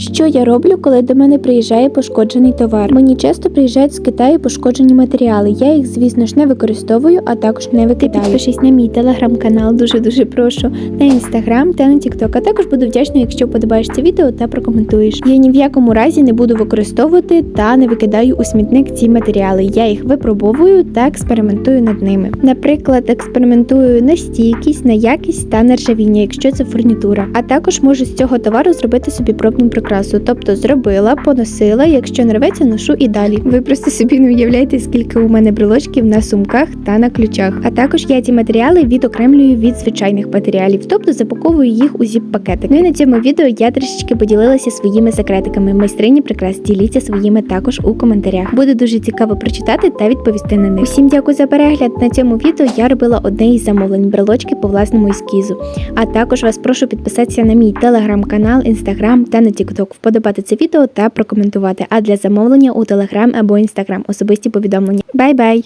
Що я роблю, коли до мене приїжджає пошкоджений товар? Мені часто приїжджають з Китаю пошкоджені матеріали. Я їх, звісно ж, не використовую, а також не викидаю. Підпишись на мій телеграм-канал, дуже дуже прошу, на інстаграм та на тікток. А також буду вдячна, якщо подобаєш це відео та прокоментуєш. Я ні в якому разі не буду використовувати та не викидаю у смітник ці матеріали. Я їх випробовую та експериментую над ними. Наприклад, експериментую на стійкість, на якість та на ржавіння, якщо це фурнітура. А також можу з цього товару зробити собі пробну прикрасу. Тобто зробила, поносила, якщо не рветься, ношу і далі. Ви просто собі не уявляєте, скільки у мене брелочків на сумках та на ключах. А також я ці матеріали відокремлюю від звичайних матеріалів, тобто запаковую їх у зіп-пакетик. Ну і на цьому відео я трішечки поділилася своїми секретиками. Майстрині прикрас діліться своїми також у коментарях. Буде дуже цікаво прочитати та відповісти на них. Всім дякую за перегляд. На цьому відео я робила одне із замовлень брелочки по власному ескізу. А також вас прошу підписатися на мій телеграм-канал, інстаграм та на тікток, вподобати це відео та прокоментувати. А для замовлення у телеграм або інстаграм особисті повідомлення. Бай-бай!